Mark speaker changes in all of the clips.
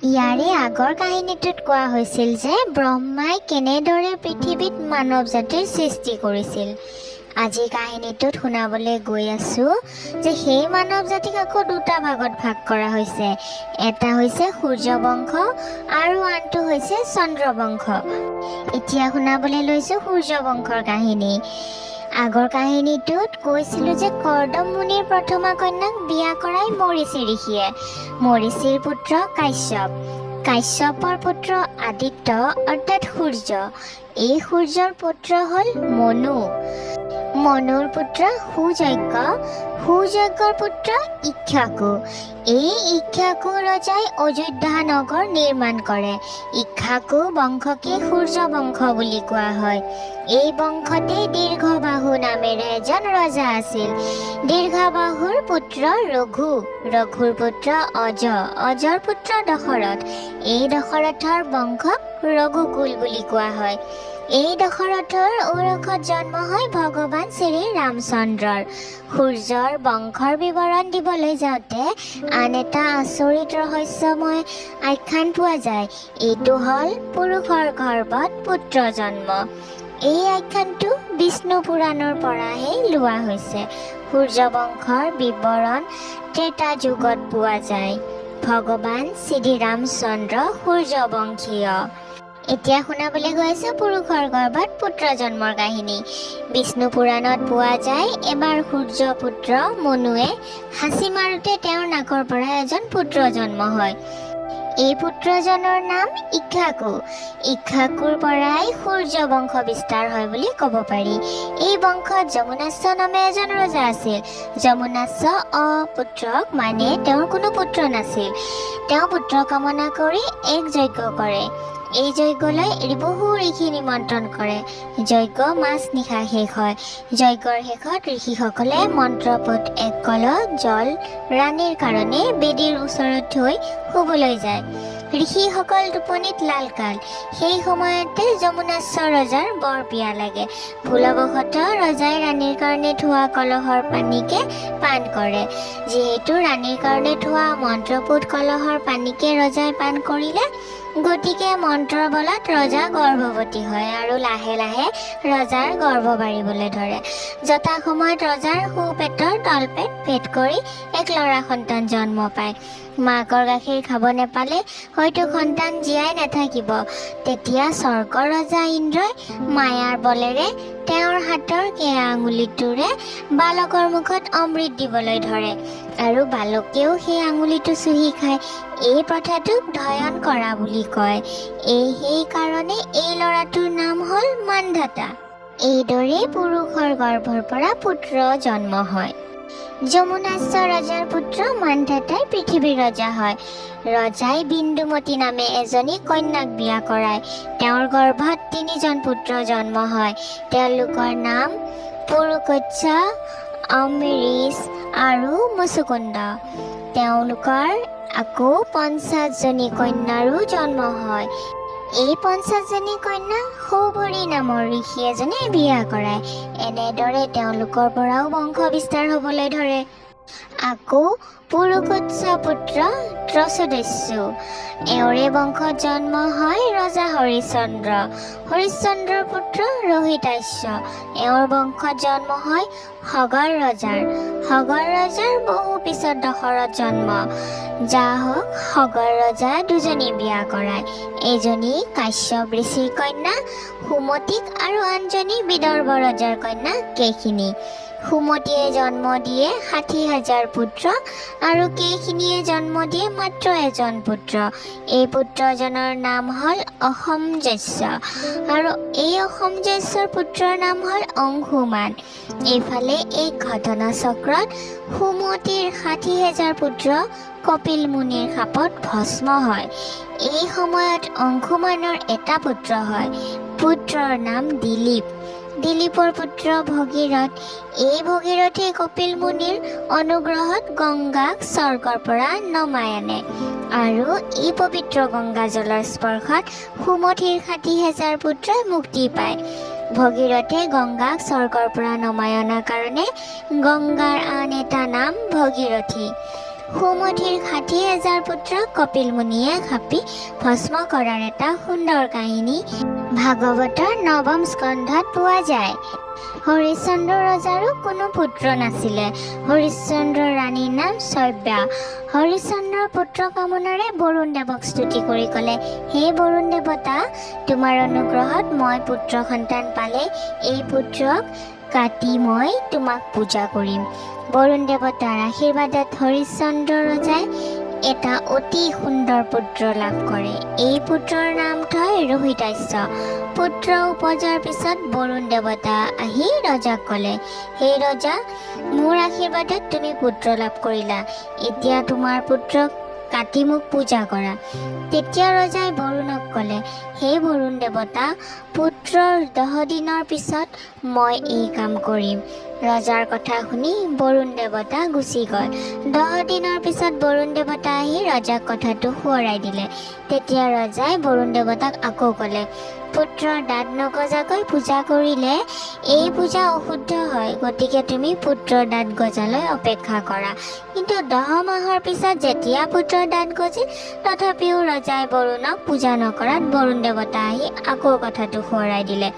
Speaker 1: ইয়াৰে আগৰ কাহিনীটোত কোৱা হৈছিল যে ব্ৰহ্মাই কেনেদৰে পৃথিৱীত মানৱ জাতিৰ সৃষ্টি কৰিছিল। আজি কাহিনীটোত শুনাবলৈ গৈ আছোঁ যে সেই মানৱ জাতিক আকৌ দুটা ভাগত ভাগ কৰা হৈছে। এটা হৈছে সূৰ্যবংশ আৰু আনটো হৈছে চন্দ্ৰবংশ। এতিয়া শুনাবলৈ লৈছোঁ সূৰ্যবংশৰ কাহিনী। আগৰ কাহিনীটোত কৈছিলোঁ যে কৰ্দম মুনিৰ প্ৰথমা কন্যাক বিয়া কৰাই মৰিচি ঋষিয়ে। মৰিচিৰ পুত্ৰ কাশ্যপ। কাশ্যপৰ পুত্ৰ আদিত্য, অৰ্থাৎ সূৰ্য। এই সূৰ্যৰ পুত্ৰ হ'ল মনু। মনুৰ পুত্ৰ সুযজ্ঞ। সুযজ্ঞৰ পুত্ৰ ইক্ষাকু। এই ইক্ষাকু ৰজাই অযোধ্যা নগৰ নিৰ্মাণ কৰে। ইক্ষাকু বংশকে সূৰ্য বংশ বুলি কোৱা হয়। এই বংশতেই দীৰ্ঘবাহু নামেৰে এজন ৰজা আছিল। দীৰ্ঘবাহুৰ পুত্ৰ ৰঘু। ৰঘুৰ পুত্ৰ অজ। অজৰ পুত্ৰ দশৰথ। এই দশৰথৰ বংশক ৰঘুকুল বুলি কোৱা হয়। এই দশৰথৰ ঔৰসত জন্ম হয় ভগৱান শ্ৰী ৰামচন্দ্ৰৰ। সূৰ্যৰ বংশৰ বিৱৰণ দিবলৈ যাওঁতে আন এটা আচৰিত ৰহস্যময় আখ্যান পোৱা যায়। এইটো হ'ল পুৰুষৰ গৰ্ভত পুত্ৰ জন্ম। এই আখ্যানটো বিষ্ণু পুৰাণৰ পৰাহে লোৱা হৈছে। সূৰ্য বংশৰ বিৱৰণ ত্ৰেতা যুগত পোৱা যায়। ভগৱান শ্ৰীৰামচন্দ্ৰ সূৰ্যবংশীয়। এতিয়া শুনাবলৈ গৈ আছোঁ পুৰুষৰ গৰ্ভত পুত্ৰ জন্মৰ কাহিনী। বিষ্ণু পুৰাণত পোৱা যায়, এবাৰ সূৰ্য পুত্ৰ মনুৱে সাঁচি মাৰোঁতে তেওঁৰ নাকৰ পৰা এজন পুত্ৰ জন্ম হয়। এই পুত্ৰজনৰ নাম ইক্ষাকু। ইক্ষাকুৰ পৰাই সূৰ্য বংশ বিস্তাৰ হয় বুলি ক'ব পাৰি। এই বংশত যমুনাস্য নামে এজন ৰজা আছিল। যমুনাস্য অপুত্ৰক মানে তেওঁৰ কোনো পুত্ৰ নাছিল। তেওঁ পুত্ৰ কামনা কৰি এক যজ্ঞ কৰে। এই যজ্ঞলৈ বহু ঋষি নিমন্ত্ৰণ কৰে। যজ্ঞ মাছ নিশা শেষ হয়। যজ্ঞৰ শেষত ঋষিসকলে মন্ত্ৰপুত এক কলহ জল ৰাণীৰ কাৰণে বেদীৰ ওচৰত থৈ শুবলৈ যায়। ঋষিসকল টোপনিত লালকাল সেই সময়তে যমুনাশ্ব ৰজাৰ বৰ পিয়া লাগে। ভুলবশতঃ ৰজাই ৰাণীৰ কাৰণে থোৱা কলহৰ পানীকে পান কৰে। যিহেতু ৰাণীৰ কাৰণে থোৱা মন্ত্ৰপুত কলহৰ পানীকে ৰজাই পান কৰিলে গতিকে মন্ত্ৰৰ বলত ৰজা গৰ্ভৱতী হয় আৰু লাহে লাহে ৰজাৰ গৰ্ভ বাঢ়িবলৈ ধৰে। যথা সময়ত ৰজাৰ সোঁপেটৰ তলপেট ভেদ কৰি এক ল'ৰা সন্তান জন্ম পায়। মাকৰ গাখীৰ খাব নেপালে হয়তো সন্তান জীয়াই নাথাকিব। তেতিয়া স্বৰ্গৰ ৰজা ইন্দ্ৰই মায়াৰ বলেৰে তেওঁৰ হাতৰ কেয়া আঙুলিটোৰে বালকৰ মুখত অমৃত দিবলৈ ধৰে আৰু বালকেও সেই আঙুলিটো চুহি খায়। এই প্ৰথাটোক ধয়ন কৰা বুলি কয়। এই সেইকাৰণে এই ল'ৰাটোৰ নাম হ'ল মানধাতা। এইদৰে পুৰুষৰ গৰ্ভৰ পৰা পুত্ৰ জন্ম হয়। যমুনাশ্ব ৰজাৰ পুত্ৰ মানধাতাই পৃথিৱীৰ ৰজা হয়। ৰজাই বিন্দুমতী নামে এজনী কন্যাক বিয়া কৰায়। তেওঁৰ গৰ্ভত তিনিজন পুত্ৰ জন্ম হয়। তেওঁলোকৰ নাম পুৰুকচ্ছ অমৃষ আৰু মুচুকুন্দ। তেওঁলোকৰ আকৌ পঞ্চাছজনী কন্যাৰো জন্ম হয়। এই পঞ্চাছজনী কন্যা সৌভৰী নামৰ ঋষি এজনে বিয়া কৰায়। এনেদৰে তেওঁলোকৰ পৰাও বংশ বিস্তাৰ হ'বলৈ ধৰে। আকৌ পুৰুকোৎস পুত্ৰ ত্ৰচদস্যু এওঁৰে বংশত জন্ম হয় ৰজা হৰিশ্চন্দ্ৰ হৰিশ্চন্দ্ৰৰ পুত্ৰ ৰোহিতাশ্য এওঁৰ বংশত জন্ম হয় সগৰ ৰজাৰ সগৰ ৰজাৰ বহু পিছত দশৰথ জন্ম যা হওক সগৰ ৰজা দুজনী বিয়া কৰায় এজনী কাশ্যপ ঋষিৰ কন্যা সুমতিক আৰু আনজনী বিদৰ্ভ ৰজাৰ কন্যা কেশিনী সুমতিয়ে জন্ম দিয়ে ষাঠি হাজাৰ পুত্ৰ আৰু কেইখিনিয়ে জন্ম দিয়ে মাত্ৰ এজন পুত্ৰ এই পুত্ৰজনৰ নাম হ'ল অসম আৰু এই অসম পুত্ৰৰ নাম হ'ল অংশুমান এইফালে এই ঘটনা চক্ৰত সুমতিৰ ষাঠি হাজাৰ পুত্ৰ কপিল মুনিৰ সাপত ভস্ম হয়। এই সময়ত অংশুমানৰ এটা পুত্ৰ হয়, পুত্ৰৰ নাম দিলীপ। দিলীপৰ পুত্ৰ ভগীৰথ। এই ভগীৰথে কপিল মুনিৰ অনুগ্ৰহত গংগাক স্বৰ্গৰ পৰা নমাই আনে আৰু এই পবিত্ৰ গংগা জলৰ স্পৰ্শত সুমথিৰ ষাঠি হেজাৰ পুত্ৰই মুক্তি পায়। ভগীৰথে গংগাক স্বৰ্গৰ পৰা নমাই অনাৰ কাৰণে গংগাৰ আন এটা নাম ভগীৰথী। সুমথিৰ ষাঠি হাজাৰ পুত্ৰক কপিল মুনিয়ে খাপি ভস্ম কৰাৰ এটা সুন্দৰ কাহিনী ভাগৱতৰ নৱম স্কন্ধত পোৱা যায়। হৰিশ্চন্দ্ৰ ৰজাৰো কোনো পুত্ৰ নাছিলে। হৰিশ্চন্দ্ৰ ৰাণীৰ নাম শব্যা হৰিশ্চন্দ্ৰৰ পুত্ৰ কামনাৰে বৰুণ দেৱক স্তুতি কৰি ক'লে, হে বৰুণ দেৱতা, তোমাৰ অনুগ্ৰহত মই পুত্ৰ সন্তান পালে, এই পুত্ৰক কাটি মই তোমাক পূজা কৰিম। বৰুণ দেৱতাৰ আশীৰ্বাদত হৰিশ্চন্দ্ৰ ৰজাই এটা অতি সুন্দৰ পুত্ৰ লাভ কৰে। এই পুত্ৰৰ নাম থয় ৰোহিতাস্য পুত্ৰ উপজাৰ পিছত বৰুণ দেৱতা আহি ৰজাক ক'লে হে ৰজা মোৰ আশীৰ্বাদত তুমি পুত্ৰ লাভ কৰিলা। এতিয়া তোমাৰ পুত্ৰক কাটি মোক পূজা কৰা। তেতিয়া ৰজাই বৰুণক ক'লে হে বৰুণ দেৱতা পুত্ৰৰ দহ দিনৰ পিছত মই এই কাম কৰিম। ৰজাৰ কথা শুনি বৰুণ দেৱতা গুচি গ'ল। দহ দিনৰ পিছত বৰুণ দেৱতা আহি ৰজাক কথাটো সোঁৱৰাই দিলে। তেতিয়া ৰজাই বৰুণ দেৱতাক আকৌ ক'লে পুত্ৰৰ দাঁত নগজাকৈ পূজা কৰিলে এই পূজা অশুদ্ধ হয় গতিকে তুমি পুত্ৰৰ দাঁত গজালৈ অপেক্ষা কৰা। কিন্তু দহ মাহৰ পিছত যেতিয়া পুত্ৰৰ দাঁত গজিল তথাপিও ৰজাই বৰুণক পূজা নকৰাত বৰুণ দেৱতা আহি আকৌ কথাটো সোঁৱৰাই দিলে।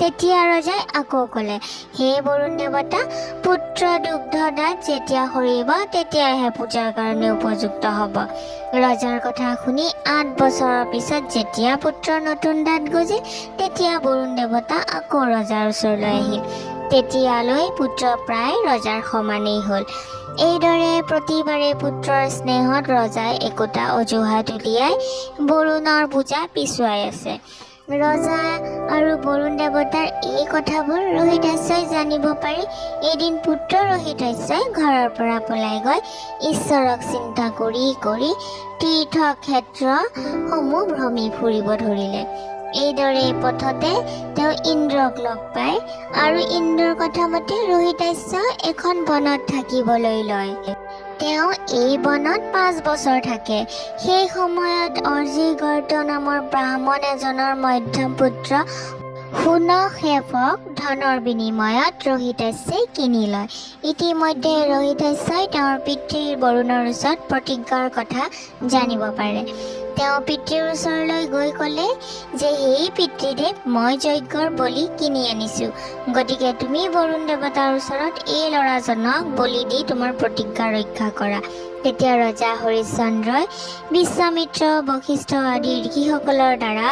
Speaker 1: তেতিয়া ৰজাই আকৌ ক'লে, হে বৰুণ দেৱতা, পুত্ৰ দুগ্ধ দাঁত যেতিয়া সৰিব, তেতিয়াহে পূজাৰ কাৰণে উপযুক্ত হ'ব। ৰজাৰ কথা শুনি আঠ বছৰৰ পিছত যেতিয়া পুত্ৰৰ নতুন দাঁত গজিল, তেতিয়া বৰুণ দেৱতা আকৌ ৰজাৰ ওচৰলৈ আহিল। তেতিয়ালৈ পুত্ৰ প্ৰায় ৰজাৰ সমানেই হ'ল। এইদৰে প্ৰতিবাৰে পুত্ৰৰ স্নেহত ৰজাই একোটা অজুহাত উলিয়াই বৰুণৰ পূজা পিছুৱাই আছে। ৰজা আৰু বৰুণ দেৱতাৰ এই কথাবোৰ ৰোহিতাস্যই জানিব পাৰি। এদিন পুত্ৰ ৰোহিতাস্যই ঘৰৰ পৰা পলাই গৈ ঈশ্বৰক চিন্তা কৰি কৰি তীৰ্থক্ষেত্ৰসমূহ ভ্ৰমি ফুৰিব ধৰিলে। এইদৰে পথতে তেওঁ ইন্দ্ৰক লগ পায় আৰু ইন্দ্ৰৰ কথা মতে ৰোহিতাস্য এখন বনত থাকিবলৈ লয়। তেওঁ এই বনত পাঁচ বছৰ থাকে। সেই সময়ত অৰ্জিগৰ্দ নামৰ ব্ৰাহ্মণ এজনৰ মধ্যম পুত্ৰ সুনশেফক ধনৰ বিনিময়ত ৰোহিতাস্যই কিনি লয়। ইতিমধ্যে ৰোহিতাস্যই তেওঁৰ পিতৃৰ বৰুণৰ ওচৰত প্ৰতিজ্ঞাৰ কথা জানিব পাৰে। তেওঁ পিতৃৰ ওচৰলৈ গৈ ক'লে যে সেই পিতৃদেৱ মই যজ্ঞৰ বলি কিনি আনিছোঁ। গতিকে তুমি বৰুণ দেৱতাৰ ওচৰত এই ল'ৰাজনক বলি দি তোমাৰ প্ৰতিজ্ঞা ৰক্ষা কৰা। তেতিয়া ৰজা হৰিশ্চন্দ্ৰই বিশ্বামিত্ৰ বশিষ্ঠ আদি ঋষিসকলৰ দ্বাৰা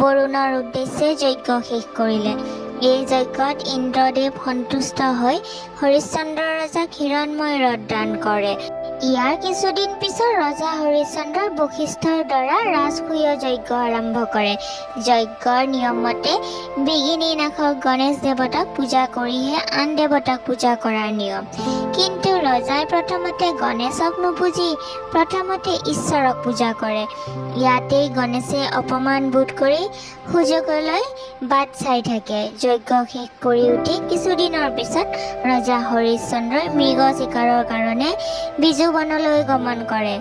Speaker 1: বৰুণৰ উদ্দেশ্যে যজ্ঞ শেষ কৰিলে। এই যজ্ঞত ইন্দ্ৰদেৱ সন্তুষ্ট হৈ হৰিশ্চন্দ্ৰ ৰজাক হিৰণময় ৰথ দান কৰে। ইয়াৰ কিছুদিন পিছত ৰজা হৰিশ্চন্দ্ৰই বশিষ্ঠৰ দ্বাৰা ৰাজসূয় যজ্ঞ আৰম্ভ কৰে। যজ্ঞৰ নিয়ম মতে বিঘিনী নাশক গণেশ দেৱতাক পূজা কৰিহে আন দেৱতাক পূজা কৰাৰ নিয়ম। কিন্তু ৰজাই প্ৰথমতে গণেশক নুপুজি প্ৰথমতে ঈশ্বৰক পূজা কৰে। ইয়াতেই গণেশে অপমান বোধ কৰি সুযোগলৈ বাট চাই থাকে। যজ্ঞ শেষ কৰি উঠি কিছুদিনৰ পিছত ৰজা হৰিশ্চন্দ্ৰই মৃগ চিকাৰৰ কাৰণে বিজু বনলৈ গমন কৰে।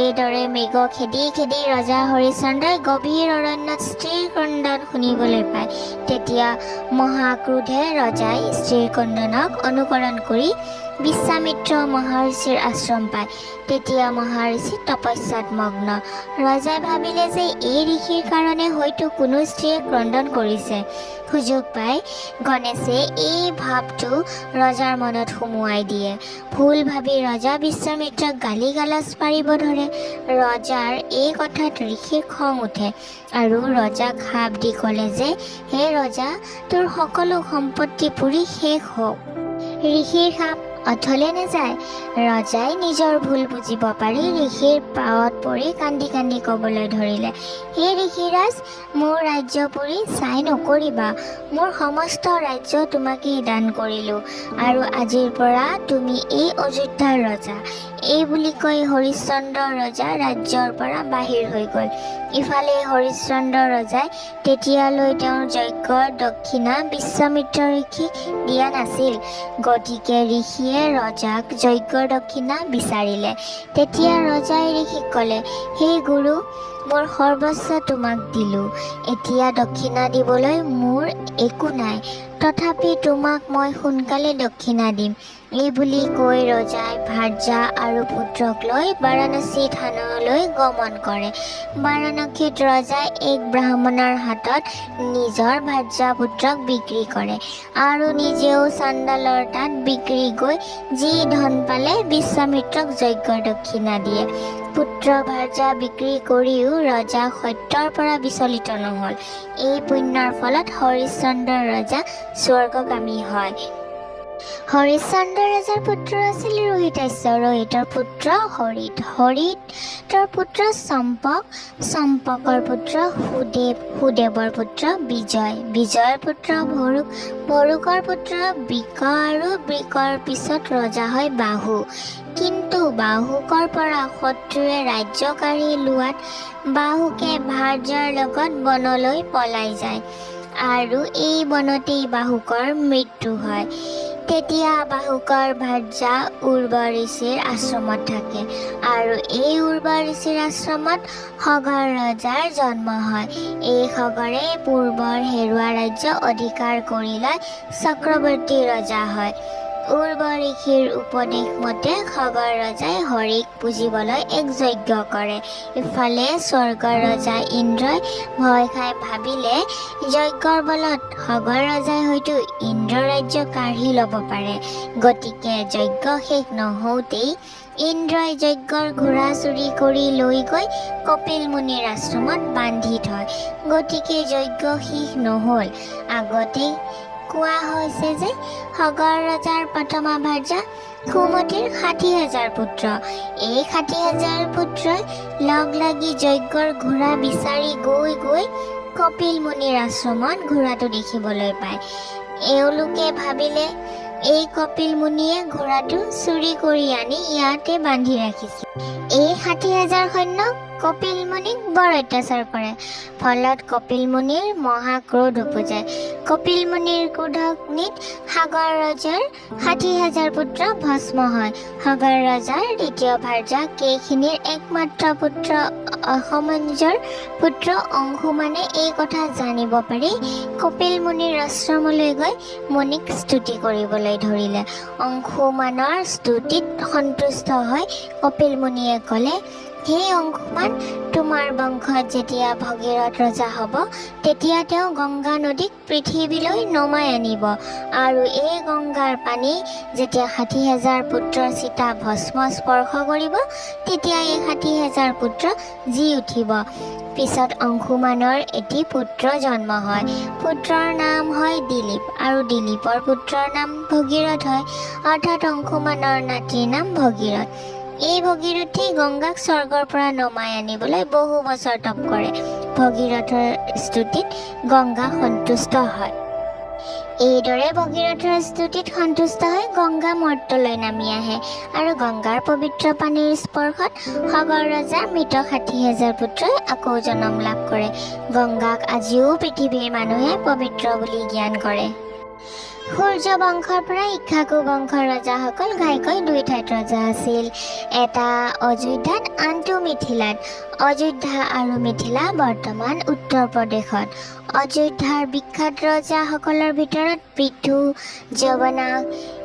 Speaker 1: এইদৰে মৃগ খেদি খেদি ৰজা হৰিশ্চন্দ্ৰই গভীৰ অৰণ্যত স্ত্ৰীৰ ক্ৰন্দন শুনিবলৈ পায়। তেতিয়া মহাক্ৰোধে ৰজাই স্ত্ৰীৰ ক্ৰন্দনক অনুকৰণ কৰি বিশ্বামিত্ৰ মহৰ্ষিৰ আশ্ৰম পায়। তেতিয়া মহৰ্ষি তপস্যাত মগ্ন। ৰজাই ভাবিলে যে এই ঋষিৰ কাৰণে হয়তো কোনো স্ত্ৰীয়ে ক্ৰন্দন কৰিছে। সুযোগ পাই গণেশে এই ভাৱটো ৰজাৰ মনত সুমুৱাই দিয়ে। ভুল ভাবি ৰজা বিশ্বামিত্ৰক গালি গালাজ পাৰিব ধৰে। ৰজাৰ এই কথাত ঋষিৰ খং উঠে আৰু ৰজাক শাপ দি ক'লে যে, হে ৰজা, তোৰ সকলো সম্পত্তি পুৰি শেষ হওক। ঋষিৰ শাপ অথলে নাযায় ৰজাই নিজৰ ভুল বুজিব পাৰি ঋষিৰ পাৱত পৰি কান্দি কান্দি ক'বলৈ ধৰিলে হে ঋষিৰাজ মোৰ ৰাজ্যপুৰী চাই নকৰিবা। মোৰ সমস্ত ৰাজ্য তোমাকেই দান কৰিলোঁ আৰু আজিৰ পৰা তুমি এই অযোধ্যাৰ ৰজা। এই বুলি কৈ হৰিশ্চন্দ্ৰ ৰজা ৰাজ্যৰ পৰা বাহিৰ হৈ গ'ল। ইফালে হৰিশ্চন্দ্ৰ ৰজাই তেতিয়ালৈ তেওঁৰ যজ্ঞৰ দক্ষিণা বিশ্বামিত্ৰ ঋষিক দিয়া নাছিল। গতিকে ঋষিয়ে ৰজাক যজ্ঞৰ দক্ষিণা বিচাৰিলে। তেতিয়া ৰজাই ঋষিক ক'লে সেই গুৰু, মোৰ সৰ্বস্ব তোমাক দিলোঁ। এতিয়া দক্ষিণা দিবলৈ মোৰ একো নাই। তথাপি তোমাক মই সোনকালে দক্ষিণা দিম। এই বুলি কৈ ৰজাই ভাৰ্যা আৰু পুত্ৰক লৈ বাৰাণসী থানলৈ গমন কৰে। বাৰাণসীত ৰজাই এক ব্ৰাহ্মণৰ হাতত নিজৰ ভাৰ্যা পুত্ৰক বিক্ৰী কৰে আৰু নিজেও চাণ্ডালৰ তাত বিক্ৰী গৈ যি ধন পালে বিশ্বামিত্ৰক যজ্ঞৰ দক্ষিণা দিয়ে। পুত্ৰ ভাৰ্যা বিক্ৰী কৰিও ৰজা সত্যৰ পৰা বিচলিত নহ'ল। এই পুণ্যৰ ফলত হৰিশ্চন্দ্ৰ ৰজা স্বৰ্গগামী হয়। হৰিশ্চন্দ্ৰ ৰজাৰ পুত্ৰ আছিল ৰোহিতাশ্য ৰোহিতৰ পুত্ৰ হৰিত হৰিতৰ পুত্ৰ চম্পক চম্পকৰ পুত্ৰ সুদেৱ সুদেৱৰ পুত্ৰ বিজয় বিজয়ৰ পুত্ৰ ভৰুক ভৰুকৰ পুত্ৰ বৃক আৰু বৃকৰ পিছত ৰজা হয় বাহু। কিন্তু বাহুকৰ পৰা শত্ৰুৱে ৰাজ্য কাঢ়ি লোৱাত বাহুকে ভাৰ্যাৰ লগত বনলৈ পলাই যায়। আৰু এই বনতেই বাহুকৰ মৃত্যু হয়। তেতিয়া বাহুকৰ ভাৰ্যা উৰ্বৰ ঋষিৰ আশ্ৰমত থাকে আৰু এই উৰ্বৰ ঋষিৰ আশ্ৰমত সগৰ ৰজাৰ জন্ম হয়। এই সগৰে পূৰ্বৰ হেৰুৱা ৰাজ্য অধিকাৰ কৰি লয় চক্ৰৱৰ্তী ৰজা হয়। উৰ্বৰ ঋষিৰ উপদেশ মতে খগৰ ৰজাই হৰিক পুজিবলৈ এক যজ্ঞ কৰে। ইফালে স্বৰ্গৰ ৰজা ইন্দ্ৰই ভয় খাই ভাবিলে যজ্ঞৰ বলত খগৰ ৰজাই হয়তো ইন্দ্ৰ ৰাজ্য কাঢ়ি ল'ব পাৰে। গতিকে যজ্ঞ শেষ নহওঁতেই ইন্দ্ৰই যজ্ঞৰ ঘোঁৰা চুৰি কৰি লৈ গৈ কপিল মুনিৰ আশ্ৰমত বান্ধি থয়। গতিকে যজ্ঞ শেষ নহ'ল। আগতেই কোৱা হৈছে যে সগৰ ৰজাৰ প্ৰথমা ভাৰ্যা সুমতিৰ ষাঠি হাজাৰ পুত্ৰ। এই ষাঠি হাজাৰ পুত্ৰই লগ লাগি যজ্ঞৰ ঘোঁৰা বিচাৰি গৈ গৈ কপিল মুনিৰ আশ্ৰমত ঘোঁৰাটো দেখিবলৈ পায়। এওঁলোকে ভাবিলে এই কপিল মুনিয়ে ঘোঁৰাটো চুৰি কৰি আনি ইয়াতে বান্ধি ৰাখিছিল। এই ষাঠি হাজাৰ সৈন্যক কপিল মুনিক বৰ অত্যাচাৰ কৰে। ফলত কপিল মুনিৰ মহাক্ৰোধ উপজায় কপিল মুনিৰ ক্ৰোধগ্নিত সাগৰ ৰজাৰ ষাঠি হাজাৰ পুত্ৰ ভস্ম হয়। সাগৰ ৰজাৰ দ্বিতীয় ভাৰ্যা কেইখিনিৰ একমাত্ৰ পুত্ৰ অসমঞ্জৰ পুত্ৰ অংশুমানে এই কথা জানিব পাৰি। কপিল মুনিৰ আশ্ৰমলৈ গৈ মুনিক স্তুতি কৰিবলৈ ধৰিলে। অংশুমানৰ স্তুতিত সন্তুষ্ট হৈ কপিল মুনিয়ে ক'লে হে অংশুমান তোমাৰ বংশত যেতিয়া ভগীৰথ ৰজা হ'ব তেতিয়া তেওঁ গংগা নদীক পৃথিৱীলৈ নমাই আনিব। আৰু এই গংগাৰ পানী যেতিয়া ষাঠি হাজাৰ পুত্ৰৰ চিতা ভস্ম স্পৰ্শ কৰিব তেতিয়া এই ষাঠি হাজাৰ পুত্ৰ জি উঠিব। পিছত অংশুমানৰ এটি পুত্ৰ জন্ম হয়। পুত্ৰৰ নাম হয় দিলীপ আৰু দিলীপৰ পুত্ৰৰ নাম ভগীৰথ হয়। অৰ্থাৎ অংশুমানৰ নাতিৰ নাম ভগীৰথ। এই ভগীৰথী গংগাক স্বৰ্গৰ পৰা নমাই আনিবলৈ বহু বছৰ তপ কৰে। ভগীৰথৰ স্তুতিত গংগা সন্তুষ্ট হয়। এইদৰে ভগীৰথৰ স্তুতিত সন্তুষ্ট হৈ গংগা মৰ্তলৈ নামি আহে আৰু গংগাৰ পবিত্ৰ পানীৰ স্পৰ্শত সগৰ ৰজাৰ মৃত ষাঠি হাজাৰ পুত্ৰই আকৌ জন্ম লাভ কৰে। গংগাক আজিও পৃথিৱীৰ মানুহে পবিত্ৰ বুলি জ্ঞান কৰে। সূৰ্য বংশৰ পৰা ইক্ষাকু বংশৰ ৰজাসকল ঘাইকৈ দুই ঠাইত ৰজা আছিল। এটা অযোধ্যাত আনটো মিথিলাত। অযোধ্যা আৰু মিথিলা বৰ্তমান উত্তৰ প্ৰদেশত। অযোধ্যাৰ বিখ্যাত ৰজাসকলৰ ভিতৰত পৃথু যৱনাক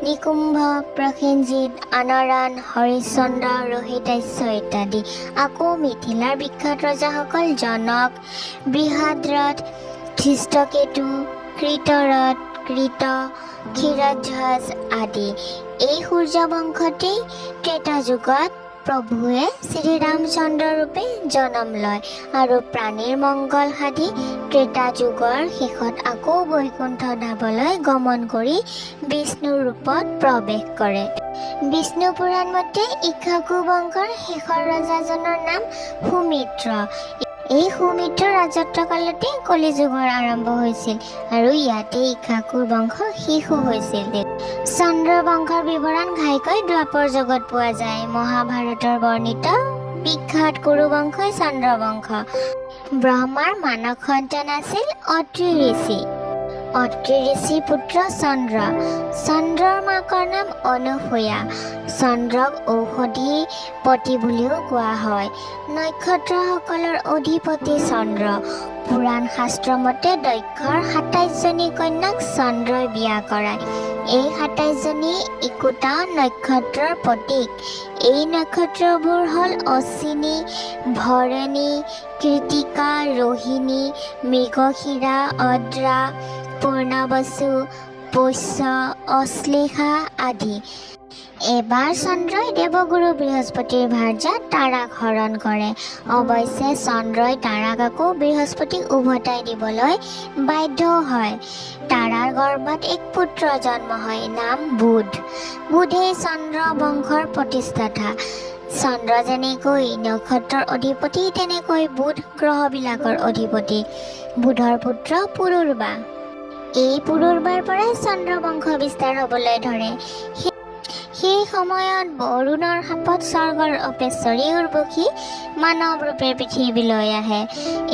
Speaker 1: নিকুম্ভ প্ৰসেনজিৎ অনৰাণ হৰিশ্চন্দ্ৰ ৰোহিতাশ্য ইত্যাদি। আকৌ মিথিলাৰ বিখ্যাত ৰজাসকল জনক বৃহদ্ৰথ ধৃষ্টকেতু কৃতৰথ কৃত ক্ষীৰধ্বজ আদি। এই সূৰ্য বংশতেই ত্ৰেতা যুগত প্ৰভুৱে শ্ৰীৰামচন্দ্ৰ ৰূপে জন্ম লয় আৰু প্ৰাণীৰ মংগল সাধি ত্ৰেতা যুগৰ শেষত আকৌ বৈকুণ্ঠ ধামলৈ গমন কৰি বিষ্ণুৰ ৰূপত প্ৰৱেশ কৰে। বিষ্ণু পুৰাণ মতে ইক্ষাকু বংশৰ শেষৰ ৰজাজনৰ নাম সুমিত্ৰ। এই সুমিত্ৰ ৰাজত্বকালতে কলিযুগৰ আৰম্ভ হৈছিল আৰু ইয়াতে ইক্ষাকুৰ বংশ শিশু হৈছিল চন্দ্ৰ বংশৰ বিৱৰণ ঘাইকৈ দ্বাপৰ যুগত পোৱা যায়। মহাভাৰতৰ বৰ্ণিত বিখ্যাত কুৰু বংশই চন্দ্ৰ বংশ। ব্ৰহ্মাৰ মানস সন্তান আছিল অত্ৰি ঋষি। অত্ৰি ঋষিৰ পুত্ৰ চন্দ্ৰ। চন্দ্ৰৰ মাকৰ নাম অনুসূয়া। চন্দ্ৰক ঔষধি পতি বুলিও কোৱা হয়। নক্ষত্ৰসকলৰ অধিপতি চন্দ্ৰ। পুৰাণ শাস্ত্ৰ মতে দক্ষৰ সাতাইছজনী কন্যাক চন্দ্ৰই বিয়া কৰায়। এই সাতাইছজনী একোটা নক্ষত্ৰৰ প্ৰতীক। এই নক্ষত্ৰবোৰ হ'ল অশ্বিনী ভৰণী কৃতিকা ৰোহিণী মৃগশিৰা অদ্ৰা পূৰ্ণবসু পৈশ্য অশ্লেষা আদি। এবাৰ চন্দ্ৰই দেৱগুৰু বৃহস্পতিৰ ভাৰ্যা তাৰাক হৰণ কৰে। অৱশ্যে চন্দ্ৰই তাৰাক আকৌ বৃহস্পতিক উভতাই দিবলৈ বাধ্য হয়। তাৰাৰ গৰ্ভত এক পুত্ৰ জন্ম হয় নাম বুধ। বুধেই চন্দ্ৰ বংশৰ প্ৰতিষ্ঠাতা। চন্দ্ৰ যেনেকৈ নক্ষত্ৰৰ অধিপতি তেনেকৈ বুধ গ্ৰহবিলাকৰ অধিপতি। বুধৰ পুত্ৰ পুৰুৰবা। এই পুৰুৰবাৰ পৰাই চন্দ্ৰ বংশ বিস্তাৰ হ'বলৈ ধৰে। সেই- সময়ত বৰুণৰ সাপত স্বৰ্গৰ অপেশ্বৰী উৰ্বশী মানৱ ৰূপে পৃথিৱীলৈ আহে।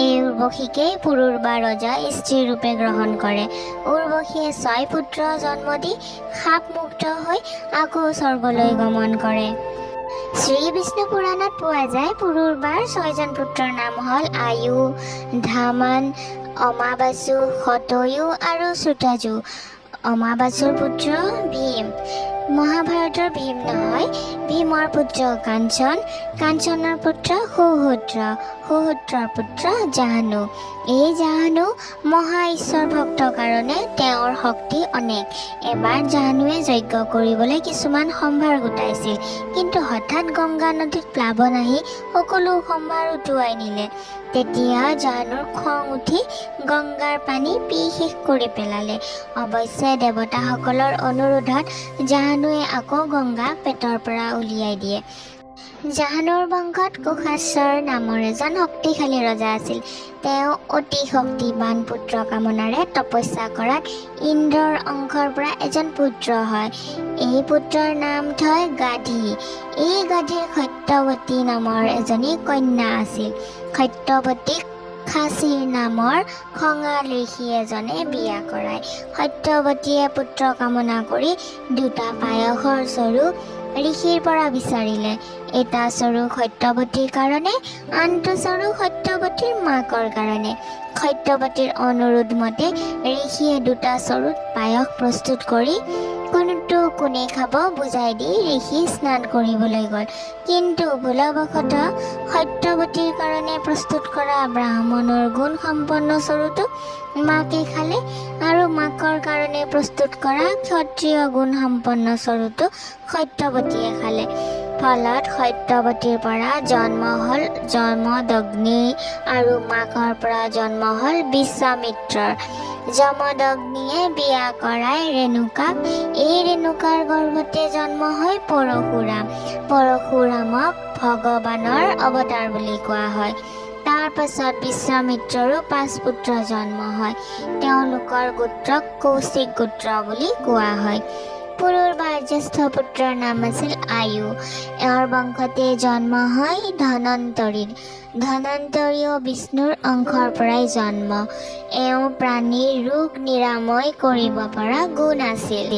Speaker 1: এই উৰ্বশীকেই পুৰুৰবা ৰজা স্ত্ৰী ৰূপে গ্ৰহণ কৰে। উৰ্বশীয়ে ছয় পুত্ৰ জন্ম দি সাপমুক্ত হৈ আকৌ স্বৰ্গলৈ গমন কৰে। শ্ৰী বিষ্ণু পুৰাণত পোৱা যায় পুৰুৰবাৰ ছয়জন পুত্ৰৰ নাম হ'ল আয়ু ধামান অমাবাসু শতয়ু আৰু শ্ৰুতাজু অমাবাসুৰ পুত্ৰ ভীম। মহাভাৰতৰ ভীম নহয় ভীমৰ পুত্ৰ কাঞ্চন। কাঞ্চনৰ পুত্ৰ সুহূত্ৰ সুহূত্ৰৰ পুত্ৰ জাহানু এই জাহানু মহা ঈশ্বৰ ভক্ত কাৰণে তেওঁৰ শক্তি অনেক। এবাৰ জাহানুৱে যজ্ঞ কৰিবলৈ কিছুমান সম্ভাৰ গোটাইছিল। কিন্তু হঠাৎ গংগা নদীত প্লাৱন আহি সকলো সম্ভাৰ উটুৱাই নিলে। তেতিয়া জাহানুৰ খং উঠি গংগাৰ পানী পি শেষ কৰি পেলালে। অৱশ্যে দেৱতাসকলৰ অনুৰোধত জাহানুৱে আকৌ গংগাক পেটৰ পৰা উলিয়াই দিয়ে। জাহানুৰ বংশত কুশাশ্বৰ নামৰ এজন শক্তিশালী ৰজা আছিল। তেওঁ অতি শক্তিবান পুত্ৰ কামনাৰে তপস্যা কৰাত ইন্দ্ৰৰ অংশৰ পৰা এজন পুত্ৰ হয়। এই পুত্ৰৰ নাম থয় গাধী। এই গাধীৰ সত্যৱতী নামৰ এজনী কন্যা আছিল। সত্যৱতীক খাচীৰ নামৰ খঙাল ঋষি এজনে বিয়া কৰায় সত্যৱতীয়ে পুত্ৰ কামনা কৰি দুটা পায়সৰ স্বৰূপ ঋষিৰ পৰা বিচাৰিলে। এটা স্বৰূপ সত্যৱতীৰ কাৰণে, আনটো চৰু সত্যৱতীৰ মাকৰ কাৰণে। সত্যৱতীৰ অনুৰোধ মতে ঋষিয়ে দুটা স্বৰূপ পায়স প্ৰস্তুত কৰি কোনটো কোনে খাব বুজাই দি ঋষি স্নান কৰিবলৈ গ'ল। কিন্তু ভুলবশতঃ সত্যৱতীৰ কাৰণে প্ৰস্তুত কৰা ব্ৰাহ্মণৰ গুণ সম্পন্ন স্বৰূপটো মাকে খালে আৰু মাকৰ কাৰণে প্ৰস্তুত কৰা ক্ষত্ৰিয় গুণ সম্পন্ন স্বৰূপটো সত্যৱতীয়ে খালে। ফলত সত্যৱতীৰ পৰা জন্ম হ'ল যমদগ্নি আৰু মাকৰ পৰা জন্ম হ'ল বিশ্বামিত্ৰৰ। যমদগ্নিয়ে বিয়া কৰাই ৰেণুকাক। এই ৰেণুকাৰ গৰ্ভতে জন্ম হয় পৰশুৰাম। পৰশুৰামক ভগৱানৰ অৱতাৰ বুলি কোৱা হয়। তাৰ পাছত বিশ্বামিত্ৰৰো পাঁচ পুত্ৰ জন্ম হয়। তেওঁলোকৰ গোত্ৰক কৌশিক গোত্ৰ বুলি কোৱা হয়। পুৰুৰবাৰ জ্যেষ্ঠ পুত্ৰৰ নাম আছিল আয়ু। এওঁৰ বংশতে জন্ম হয় ধনন্তৰীৰ ধনন্তৰীও বিষ্ণুৰ অংশৰ পৰাই জন্ম। এওঁ প্ৰাণীৰ ৰোগ নিৰাময় কৰিব পৰা গুণ আছিল।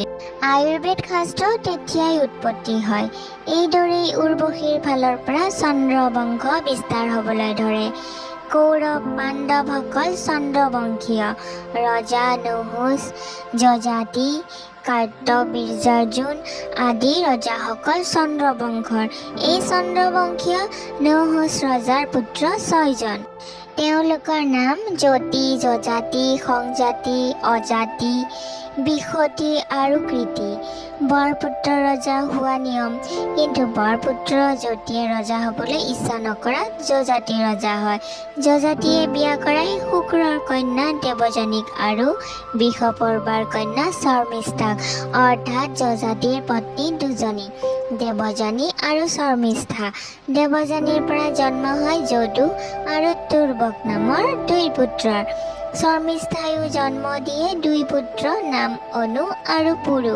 Speaker 1: আয়ুৰ্বেদ শাস্ত্ৰ তেতিয়াই উৎপত্তি হয়। এইদৰেই উৰ্বশীৰ ফালৰ পৰা চন্দ্ৰ বংশ বিস্তাৰ হ'বলৈ ধৰে। কৌৰৱ পাণ্ডৱসকল চন্দ্ৰবংশীয়। ৰজা নহুষ যজাতি কাৰ্তবীৰ্যাৰ্জুন আদি ৰজাসকল চন্দ্ৰবংশৰ। এই চন্দ্ৰবংশীয় নহুষ ৰজাৰ পুত্ৰ ছয়জন। তেওঁলোকৰ নাম জ্যোতি, যজাতি, সংজাতি, অজাতি বিশতি আৰু কৃতি বৰপুত্ৰ ৰজা হোৱা নিয়ম। কিন্তু বৰপুত্ৰ জ্যোতিয়ে ৰজা হ'বলৈ ইচ্ছা নকৰা যজাতি ৰজা হয়। যজাতিয়ে বিয়া কৰাই শুক্ৰৰ কন্যা, দেৱযানীক আৰু বিষপৰ্বাৰ কন্যা শৰ্মিষ্ঠাক। অৰ্থাৎ যজাতিৰ পত্নী দুজনী, দেৱযানী আৰু শৰ্মিষ্ঠা। দেৱযানীৰ পৰা জন্ম হয় যদু আৰু তুৰ্বক নামৰ দুই পুত্ৰৰ। শৰ্মিষ্ঠায়ো জন্ম দিয়ে দুই পুত্ৰ নাম অনু আৰু পুৰু।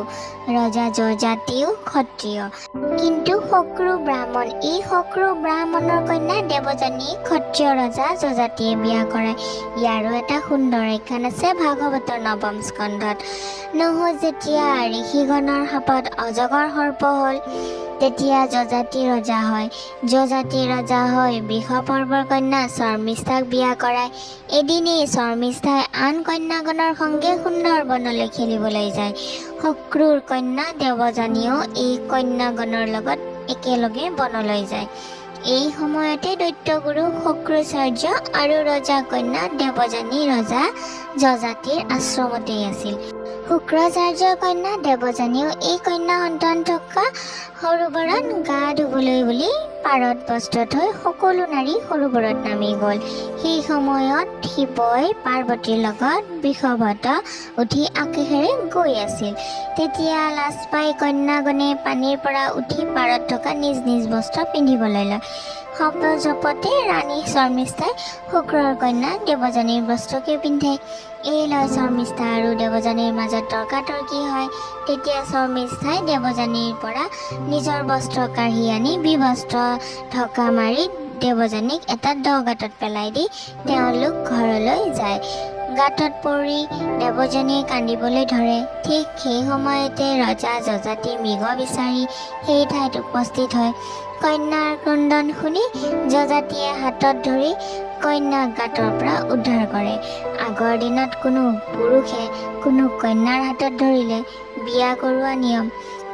Speaker 1: ৰজা যজাতিও ক্ষত্ৰিয়। কিন্তু শক্ৰু ব্ৰাহ্মণ এই শক্ৰু ব্ৰাহ্মণৰ কন্যা দেৱযানী ক্ষত্ৰিয় ৰজা যজাতিয়ে বিয়া কৰায় ইয়াৰো এটা সুন্দৰ আখ্যান আছে ভাগৱতৰ নৱম স্কন্ধত। নহু যেতিয়া ঋষিগণৰ সাপত অজগৰ সৰ্প হ'ল তেতিয়া যজাতি ৰজা হয়। যজাতি ৰজা হৈ বৃষ পৰ্বৰ কন্যা শৰ্মিষ্ঠাক বিয়া কৰায়। এদিনেই শৰ্মিষ্ঠাই আন কন্যাগণৰ সঙ্গে সুন্দৰবনলৈ খেলিবলৈ যায়। শক্ৰুৰ কন্যা দেৱযানীয়েও এই কন্যাগণৰ লগত একেলগে বনলৈ যায়। এই সময়তে দৈত্যগুৰু শুক্ৰাচাৰ্য আৰু ৰজা কন্যা দেৱযানী ৰজা যজাতিৰ আশ্ৰমতেই আছিল। শুক্ৰাচাৰ্যৰ কন্যা দেৱযানীয়েও এই কন্যা সন্তান থকা সৰোবৰত গা ধুবলৈ বুলি পাৰত বস্ত্ৰ থৈ সকলো নাৰী সৰোবৰত নামি গ'ল। সেই সময়ত শিৱই পাৰ্বতীৰ লগত বৃষভত উঠি আকাশেৰে গৈ আছিল। তেতিয়া লাজ পাই কন্যাগণে পানীৰ পৰা উঠি পাৰত থকা নিজ নিজ বস্ত্ৰ পিন্ধিবলৈ লয়। শব্দ জপতে ৰাণী শৰ্মিষ্ঠাই শুক্ৰৰ কন্যা দেৱযানীৰ বস্ত্ৰকে পিন্ধে। এই লৈ শৰ্মিষ্ঠা আৰু দেৱযানীৰ মাজত তৰ্কাতৰ্কি হয়। তেতিয়া শৰ্মিষ্ঠাই দেৱযানীৰ পৰা নিজৰ বস্ত্ৰ কাঢ়ি আনি বিবস্ত্ৰ থকা মাৰি দেৱযানীক এটা দ গাঁতত পেলাই দি তেওঁলোক ঘৰলৈ যায়। গাঁতত পৰি দেৱযানীয়ে কান্দিবলৈ ধৰে। ঠিক সেই সময়তে ৰজা যজাতি মৃগ বিচাৰি সেই ঠাইত উপস্থিত হয়। কন্যাৰ ক্ৰদন শুনি যজাতিয়ে হাতত ধৰি কন্যাক গাঁতৰ পৰা উদ্ধাৰ কৰে। আগৰ দিনত কোনো পুৰুষে কোনো কন্যাৰ হাতত ধৰিলে বিয়া কৰোৱা নিয়ম।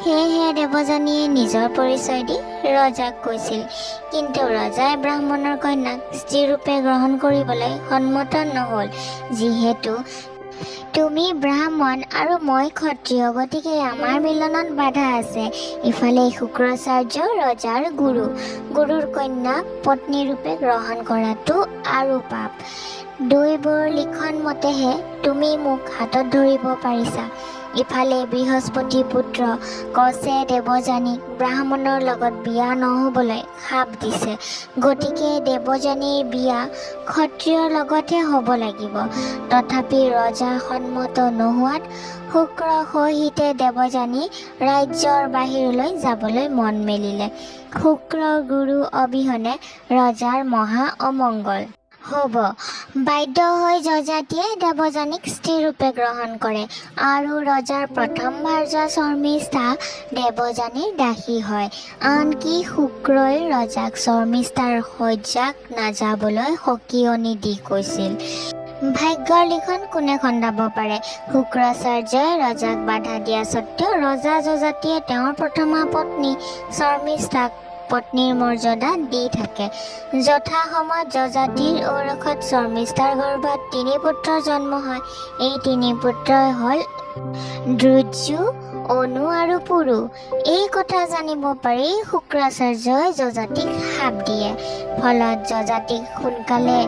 Speaker 1: সেয়েহে দেৱযানীয়ে নিজৰ পৰিচয় দি ৰজাক কৈছিল। কিন্তু ৰজাই ব্ৰাহ্মণৰ কন্যাক স্ত্ৰীৰূপে গ্ৰহণ কৰিবলৈ সন্মত নহ'ল। যিহেতু তুমি ব্ৰাহ্মণ আৰু মই ক্ষত্ৰিয় গতিকে আমাৰ মিলনত বাধা আছে। ইফালে শুক্ৰাচাৰ্য ৰজাৰ গুৰু। গুৰুৰ কন্যাক পত্নীৰূপে গ্ৰহণ কৰাটো আৰু পাপ। দৈৱৰ লিখন মতেহে তুমি মোক হাতত ধৰিব পাৰিছা। ইফালে বৃহস্পতি পুত্ৰ কছে দেৱযানীক ব্ৰাহ্মণৰ লগত বিয়া নহ'বলৈ শাপ দিছে। গতিকে দেৱযানীৰ বিয়া ক্ষত্ৰিয়ৰ লগতহে হ'ব লাগিব। তথাপি ৰজা সন্মত নোহোৱাত শুক্ৰ সহিতে দেৱযানী ৰাজ্যৰ বাহিৰলৈ যাবলৈ মন মেলিলে। শুক্ৰ গুৰু অবিহনে ৰজাৰ মহা অমংগল। হ'ব। বাধ্য হৈ যজাতিয়ে দেৱযানীক স্ত্ৰীৰূপে গ্ৰহণ কৰে আৰু ৰজাৰ প্ৰথম ভাৰ্যা শৰ্মিষ্ঠা দেৱযানীৰ দাসী হয়। আনকি শুক্ৰই ৰজাক শৰ্মিষ্ঠাৰ শয্যাক নাযাবলৈ সকিয়নি দি কৈছিল। ভাগ্যৰ লিখন কোনে খন্দাব পাৰে? শুক্ৰাচাৰ্যই ৰজাক বাধা দিয়া স্বত্বেও ৰজা যজাতিয়ে তেওঁৰ প্ৰথমা পত্নী শৰ্মিষ্ঠাক পত্নীৰ মৰ্যাদা দি থাকে। যথা সময়ত যজাতিৰ ঔৰসত শৰ্মিষ্ঠাৰ গৰ্ভত তিনি পুত্ৰৰ জন্ম হয়। এই তিনি পুত্ৰই হ'ল দ্ৰুজু অনু আৰু পুৰু। এই কথা জানিব পাৰি শুক্ৰাচাৰ্যই যজাতিক শাপ দিয়ে। ফলত যজাতিক সোনকালে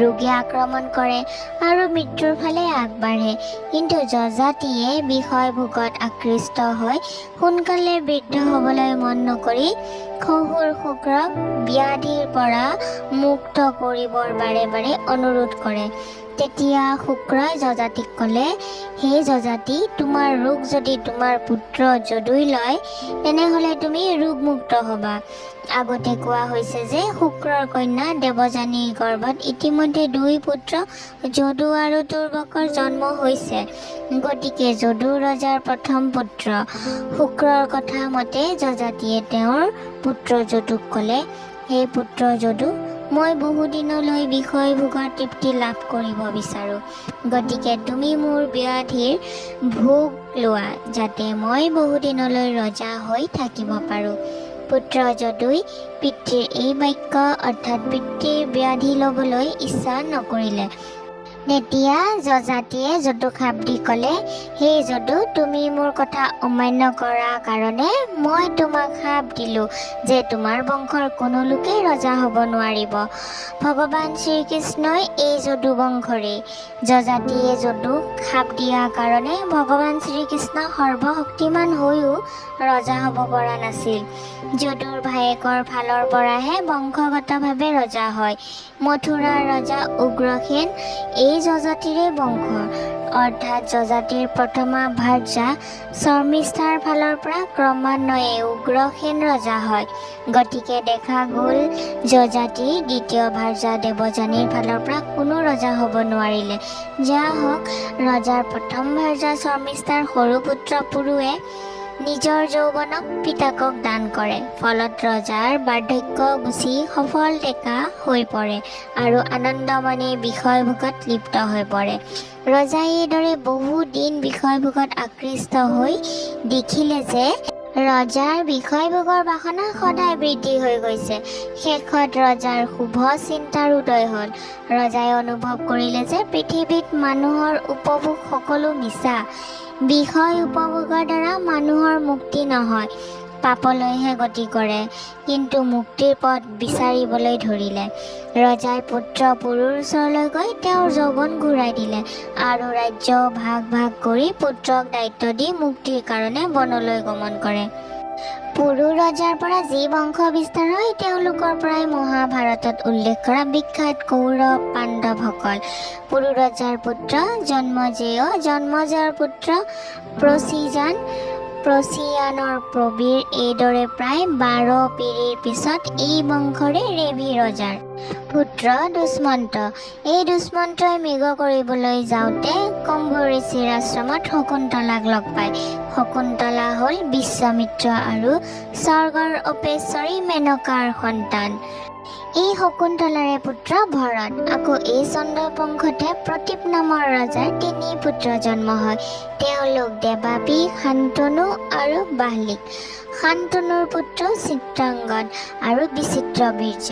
Speaker 1: ৰোগে আক্ৰমণ কৰে আৰু মৃত্যুৰ ফালে আগবাঢ়ে। কিন্তু যজাতিয়ে বিষয় ভোগত আকৃষ্ট হৈ সোনকালে বৃদ্ধ হ'বলৈ মন নকৰি শহুৰ শুক্ৰক ব্যাধিৰ পৰা মুক্ত কৰিবৰ বাৰে বাৰে অনুৰোধ কৰে। তেতিয়া শুক্ৰই যজাতিক ক'লে হে যজাতি তোমাৰ ৰোগ যদি তোমাৰ পুত্ৰ যদুই লয় তেনেহ'লে তুমি ৰোগমুক্ত হ'বা। আগতে কোৱা হৈছে যে শুক্ৰৰ কন্যা দেৱযানীৰ গৰ্ভত ইতিমধ্যে দুই পুত্ৰ যদু আৰু দুৰ্বকৰ জন্ম হৈছে। গতিকে যদু ৰজাৰ প্ৰথম পুত্ৰ। শুক্ৰৰ কথা মতে যজাতিয়ে তেওঁৰ পুত্ৰ যদুক ক'লে সেই পুত্ৰ যদু মই বহুদিনলৈ বিষয় ভোগৰ তৃপ্তি লাভ কৰিব বিচাৰোঁ। গতিকে তুমি মোৰ ব্যাধিৰ ভোগ লোৱা যাতে মই বহুদিনলৈ ৰজা হৈ থাকিব পাৰোঁ। পুত্ৰ যদুই পিতৃৰ এই বাক্য অৰ্থাৎ পিতৃৰ ব্যাধি ল'বলৈ ইচ্ছা নকৰিলে। তেতিয়া যজাতিয়ে যদুক দি ক'লে সেই যদু, তুমি মোৰ কথা অমান্য কৰাৰ কাৰণে মই তোমাক শাপ দিলোঁ যে তোমাৰ বংশৰ কোনো লোকেই ৰজা হ'ব নোৱাৰিব। ভগৱান শ্ৰীকৃষ্ণই এই যদু বংশৰেই যজাতিয়ে যদুক শাপ দিয়াৰ কাৰণে ভগৱান শ্ৰীকৃষ্ণ সৰ্বশক্তিমান হৈও ৰজা হ'ব পৰা নাছিল। যদুৰ ভায়েকৰ ফালৰ পৰাহে বংশগতভাৱে ৰজা হয়। মথুৰাৰ ৰজা উগ্ৰসেন এই যজাতিৰে বংশ। অৰ্থাৎ যজাতিৰ প্ৰথমা ভাৰ্যা শৰ্মিষ্ঠাৰ ফালৰ পৰা ক্ৰমান্বয়ে উগ্ৰসেন ৰজা হয়। গতিকে দেখা গ'ল যজাতিৰ দ্বিতীয় ভাৰ্যা দেৱযানীৰ ফালৰ পৰা কোনো ৰজা হ'ব নোৱাৰিলে। যা হওক ৰজাৰ প্ৰথম ভাৰ্যা শৰ্মিষ্ঠাৰ সৰু পুত্ৰ পুৰুৱে নিজৰ যৌৱনক পিতাকক দান কৰে। ফলত ৰজাৰ বাৰ্ধক্য গুচি সফল ডেকা হৈ পৰে আৰু আনন্দমণি বিষয়ভোগত লিপ্ত হৈ পৰে। ৰজাই এইদৰে বহু দিন বিষয়ভোগত আকৃষ্ট হৈ দেখিলে যে ৰজাৰ বিষয়ভোগৰ বাসনা সদায় বৃদ্ধি হৈ গৈছে। শেষত ৰজাৰ শুভ চিন্তাৰ উদয় হ'ল। ৰজাই অনুভৱ কৰিলে যে পৃথিৱীত মানুহৰ উপভোগ সকলো মিছা। বিষয় উপভোগৰ দ্বাৰা মানুহৰ মুক্তি নহয় পাপলৈহে গতি কৰে। কিন্তু মুক্তিৰ পথ বিচাৰিবলৈ ধৰিলে। ৰজাই পুত্ৰ পুৰুৰ ওচৰলৈ গৈ তেওঁৰ যৌৱন ঘূৰাই দিলে আৰু ৰাজ্য ভাগ ভাগ কৰি পুত্ৰক দায়িত্ব দি মুক্তিৰ কাৰণে বনলৈ গমন কৰে। পুৰু ৰজাৰ পৰা যি বংশ বিস্তাৰ হয়, তেওঁলোকৰ পৰাই মহাভাৰতত উল্লেখ কৰা বিখ্যাত কৌৰৱ পাণ্ডৱসকল। পুৰু ৰজাৰ পুত্ৰ জন্মজেয় জন্মজয়ৰ পুত্ৰ প্ৰচিজান প্ৰচিয়ানৰ প্ৰবীৰ এইদৰে প্ৰায় বাৰ পিৰিৰ পিছত এই বংশৰে ৰেভি ৰজাৰ পুত্ৰ দুষ্মন্ত। এই দুষ্মন্তই মৃগ কৰিবলৈ যাওঁতে কম্ব ঋষিৰ আশ্ৰমত শকুন্তলাক লগ পায়। শকুন্তলা হ'ল বিশ্বামিত্ৰ আৰু স্বৰ্গৰ অপেশ্বৰী মেনকাৰ সন্তান। এই শকুন্তলাৰে পুত্ৰ ভৰত আকৌ এই চন্দ্ৰ বংশতে প্ৰতীপ নামৰ ৰজাৰ তিনি পুত্ৰ জন্ম হয়। তেওঁলোক দেৱাপী শান্তনু আৰু বাহ্লিক শান্তনুৰ পুত্ৰ চিত্ৰাংগদ আৰু বিচিত্ৰ বীৰ্য।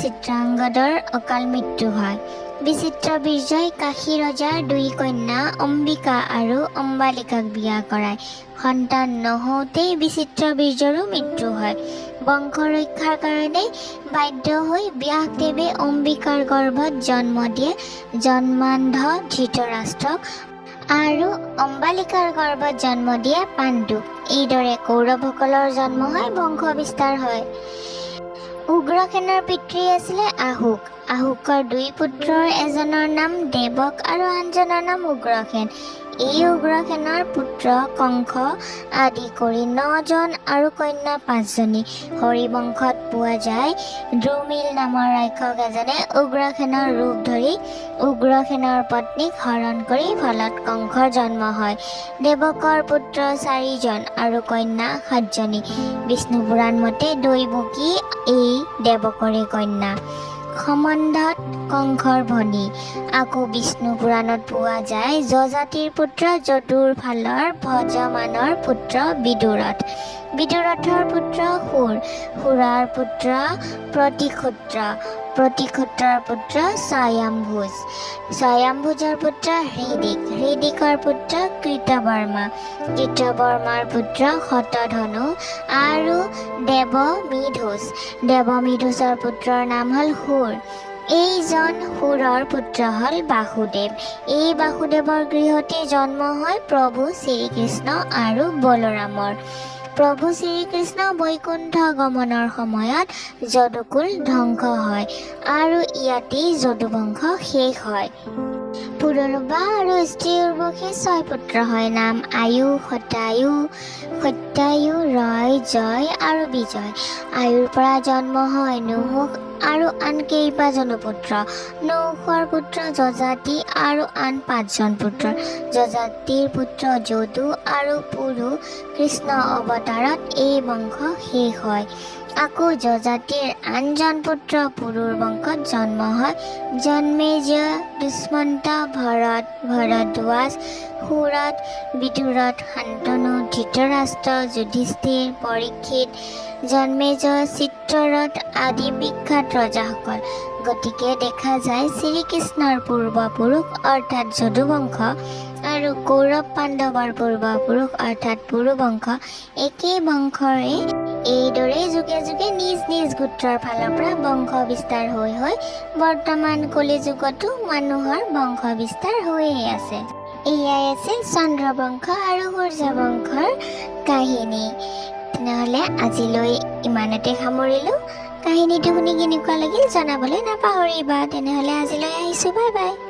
Speaker 1: চিত্ৰাংগদৰ অকাল মৃত্যু হয়। বিচিত্ৰ বীৰ্যই কাশী ৰজাৰ দুই কন্যা, অম্বিকা আৰু অম্বালিকাক বিয়া কৰায় সন্তান নহওঁতেই বিচিত্ৰ বীৰ্যৰো মৃত্যু হয়। বংশ ৰক্ষাৰ কাৰণে বাধ্য হৈ ব্যাসদেৱে অম্বিকাৰ গৰ্ভত জন্ম দিয়ে। জন্মান্ধ ধৃতৰাষ্ট্ৰক আৰু অম্বালিকাৰ গৰ্ভত জন্ম দিয়ে পাণ্ডুক। এইদৰে কৌৰৱসকলৰ জন্ম হয় বংশ বিস্তাৰ হয়। উগ্ৰসেনৰ পিতৃ আছিলে আহুক। আহুকৰ দুই পুত্ৰৰ এজনৰ নাম দেৱক আৰু আনজনৰ নাম উগ্ৰসেন। এই উগ্ৰসেনৰ পুত্ৰ কংস আদি কৰি নজন আৰু কন্যা পাঁচজনী হৰিবংশত পোৱা যায়। দ্ৰুমিল নামৰ ৰাক্ষস এজনে উগ্ৰসেনৰ ৰূপ ধৰি উগ্ৰসেনৰ পত্নীক হৰণ কৰি ফলত কংসৰ জন্ম হয়। দেৱকৰ পুত্ৰ চাৰিজন আৰু কন্যা সাতজনী। বিষ্ণু পুৰাণ মতে দৈৱকী এই দেৱকৰে কন্যা। সম্বন্ধত কংসৰ ভনী। আকৌ বিষ্ণু পুৰাণত পোৱা যায় যজাতিৰ পুত্ৰ যদুৰ ফালৰ ভজমানৰ পুত্ৰ বিদুৰথ বিদুৰথৰ পুত্ৰ সুৰ সুৰাৰ পুত্ৰ প্ৰতিক্ষুত্ৰ প্ৰতিক্ষুত্ৰৰ পুত্ৰ স্বয়ম্ভুজ স্বয়ম্ভুজৰ পুত্ৰ হৃদিক। হৃদিকৰ পুত্ৰ কৃতবৰ্মা কৃতবৰ্মাৰ পুত্ৰ শতধনু আৰু দেৱমিধুজ দেৱমিধুজৰ পুত্ৰৰ নাম হ'ল সুৰ এইজন সুৰৰ পুত্ৰ হ'ল বাসুদেৱ। এই বাসুদেৱৰ গৃহতে জন্ম হয় প্ৰভু শ্ৰীকৃষ্ণ আৰু বলৰামৰ। প্ৰভু শ্ৰীকৃষ্ণ বৈকুণ্ঠ গমনৰ সময়ত যদুকুল ধ্বংস হয় আৰু ইয়াতেই যদুবংশ শেষ হয়। পুৰুৰবা আৰু স্ত্ৰী উৰ্বশী ছয় পুত্ৰ হয় নাম আয়ু শতায়ু সত্যায়ু ৰয় জয় আৰু বিজয়। আয়ুৰ পৰা জন্ম হয় নুহুক আৰু আন কেইবাজনো পুত্ৰ। নৌসৰ পুত্ৰ যজাতি আৰু আন পাঁচজন পুত্ৰ। যজাতিৰ পুত্ৰ যদু আৰু পুৰু কৃষ্ণ অৱতাৰত এই বংশ শেষ হয়। আকৌ যজাতিৰ আনজন পুত্ৰ পুৰুৰ বংশত জন্ম হয়। জন্মেজয় দুষ্মন্ত ভৰত ভৰদ্বাজ সুৰথ বিদুৰত শান্তনু ধৃতৰাষ্ট্ৰ যুধিষ্ঠিৰ পৰীক্ষিত জন্মেজয় চিত্ৰৰথ আদি বিখ্যাত ৰজাসকল। গতিকে দেখা যায় শ্ৰীকৃষ্ণৰ পূৰ্বপুৰুষ, অৰ্থাৎ যদুবংশ, আৰু কৌৰৱ পাণ্ডৱৰ পূৰ্বপুৰুষ, অৰ্থাৎ পুৰুবংশ একেই বংশৰে এইদৰে যুগে যুগে নিজ নিজ গোত্ৰৰ ফালৰ পৰা বংশ বিস্তাৰ হৈ হৈ বৰ্তমান কলি যুগতো মানুহৰ বংশ বিস্তাৰ হৈয়ে আছে। এয়াই আছিল চন্দ্ৰবংশ আৰু সূৰ্যবংশৰ কাহিনী। তেনেহ'লে আজিলৈ ইমানতে সামৰিলোঁ। কাহিনীটো শুনি কেনেকুৱা লাগিল জনাবলৈ নাপাহৰিবা। তেনেহ'লে আজিলৈ আহিছোঁ। Bye bye.